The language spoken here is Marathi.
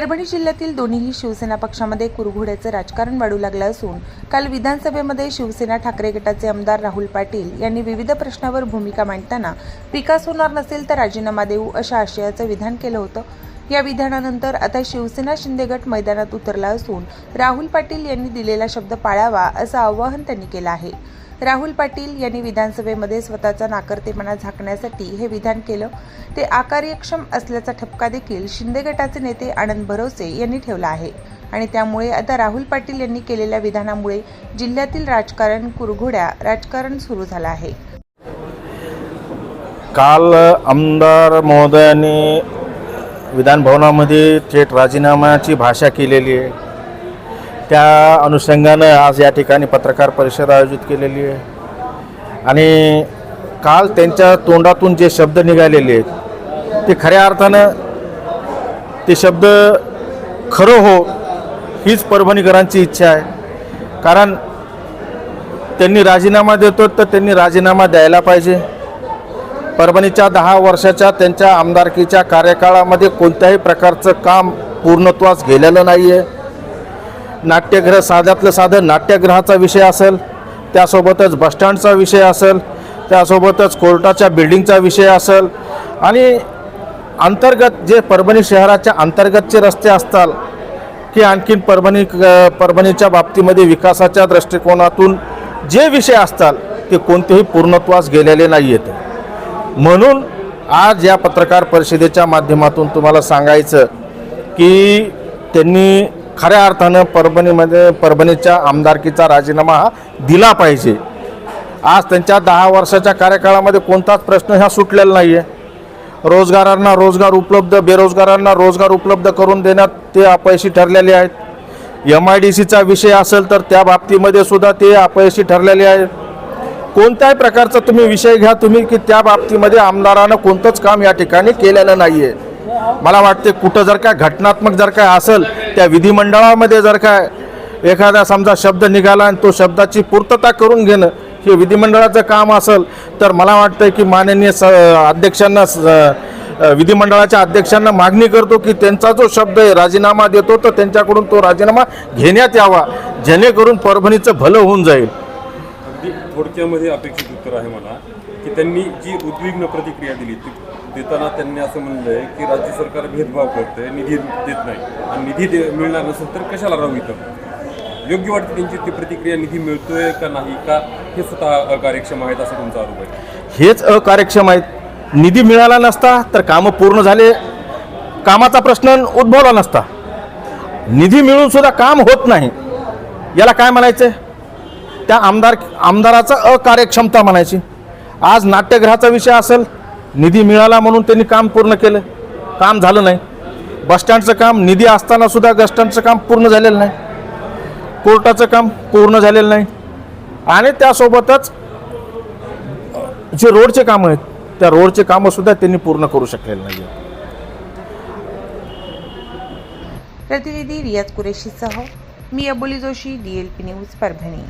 परभणी जिल्ह्यातील दोन्हीही शिवसेना पक्षामध्ये कुरघोड्याचं राजकारण वाढू लागलं असून काल विधानसभेमध्ये शिवसेना ठाकरे गटाचे आमदार राहुल पाटील यांनी विविध प्रश्नावर भूमिका मांडताना विकास होणार नसेल तर राजीनामा देऊ अशा आशयाचं विधान केलं होतं. या विधानानंतर आता शिवसेना शिंदे गट मैदानात उतरला असून राहुल पाटील यांनी दिलेला शब्द पाळावा असं आवाहन त्यांनी केलं आहे. राहुल पाटील यांनी विधानसभेमध्ये स्वतःचा नाकर्तेपणा झाकण्यासाठी हे विधान केलं. ते अकार्यक्षम असल्याचा ठपका देखील शिंदे गटाचे नेते आनंद भरोसे यांनी ठेवला आहे. आणि त्यामुळे आता राहुल पाटील यांनी केलेल्या विधानामुळे जिल्ह्यातील राजकारण कुरघोड्या राजकारण सुरू झालं आहे. काल आमदार महोदयांनी विधानभवनामध्ये थेट राजीनाम्याची भाषा केलेली आहे. त्या अनुषंगानं आज या ठिकाणी पत्रकार परिषद आयोजित केलेली आहे. आणि काल त्यांच्या तोंडातून जे शब्द निघालेले आहेत ते खऱ्या अर्थानं ते शब्द खरं हो हीच परभणीकरांची इच्छा आहे. कारण त्यांनी राजीनामा देतो तर त्यांनी राजीनामा द्यायला पाहिजे. परभणीच्या दहा वर्षाच्या त्यांच्या आमदारकीच्या कार्यकाळामध्ये कोणत्याही प्रकारचं काम पूर्णत्वास गेलेलं नाही आहे नाट्यगृह साध्यातलं साधं नाट्यगृहाचा विषय असेल त्यासोबतच बसस्टँडचा विषय असेल त्यासोबतच कोर्टाच्या बिल्डिंगचा विषय असेल आणि अंतर्गत जे परभणी शहराच्या अंतर्गतचे रस्ते असतात की आणखीन परभणी परभणीच्या बाबतीमध्ये विकासाच्या दृष्टिकोनातून जे विषय असतात ते कोणतेही पूर्णत्वास गेलेले नाही आहेत म्हणून आज या पत्रकार परिषदेच्या माध्यमातून तुम्हाला सांगायचं की त्यांनी खऱ्या अर्थानं परभणीमध्ये परभणीच्या आमदारकीचा राजीनामा हा दिला पाहिजे. आज त्यांच्या दहा वर्षाच्या कार्यकाळामध्ये कोणताच प्रश्न हा सुटलेला नाही आहे रोजगारांना रोजगार उपलब्ध बेरोजगारांना रोजगार उपलब्ध करून देण्यात ते अपयशी ठरलेले आहेत. एम आय डी सीचा विषय असेल तर त्या बाबतीमध्ये सुद्धा ते अपयशी ठरलेले आहेत. कोणत्याही प्रकारचा तुम्ही विषय घ्या तुम्ही की त्या बाबतीमध्ये आमदारानं कोणतंच काम या ठिकाणी केलेलं नाही आहे मला वाटते कुठं जर काय घटनात्मक जर काय असेल त्या विधिमंडळामध्ये जर काय एखादा समजा शब्द निघाला आणि तो शब्दाची पूर्तता करून घेणं हे विधिमंडळाचं काम असेल तर मला वाटतं की माननीय स अध्यक्षांना स विधिमंडळाच्या अध्यक्षांना मागणी करतो की त्यांचा जो शब्द आहे राजीनामा देतो तर त्यांच्याकडून तो राजीनामा घेण्यात यावा जेणेकरून परभणीचं भलं होऊन जाईल. अगदी थोडक्यामध्ये अपेक्षित उत्तर आहे मला की त्यांनी जी उद्विग्न प्रतिक्रिया दिली ती देताना त्यांनी असं म्हणलं आहे की राज्य सरकार भेदभाव करतंय निधी देत नाही. आणि निधी दे मिळणार नसेल तर कशाला राहू इथं? योग्य वाटते त्यांची ती प्रतिक्रिया निधी मिळतोय का नाही का हे स्वतः अकार्यक्षम आहेत असा तुमचा आरोप आहे? हेच अकार्यक्षम आहेत. निधी मिळाला नसता तर कामं पूर्ण झाले. कामाचा प्रश्न उद्भवला नसता. निधी मिळून सुद्धा काम होत नाही. याला काय म्हणायचं आहे त्या आमदार आमदाराचा अकार्यक्षमता म्हणायची. आज नाट्यगृहाचा विषय असेल निधी मिळाला म्हणून त्यांनी काम पूर्ण केलं. काम झालं नाही. बसस्टँडचं काम निधी असताना सुद्धा बसस्टँडचं काम पूर्ण झालेलं नाही. कोर्टाचं काम पूर्ण झालेलं नाही. आणि त्यासोबतच जे रोडचे कामं आहेत त्या रोडचे कामंसुद्धा त्यांनी पूर्ण करू शकलेलं नाही प्रतिनिधी रियाज कुरेशीसह मी Aboli Joshi D L P news Parbhani.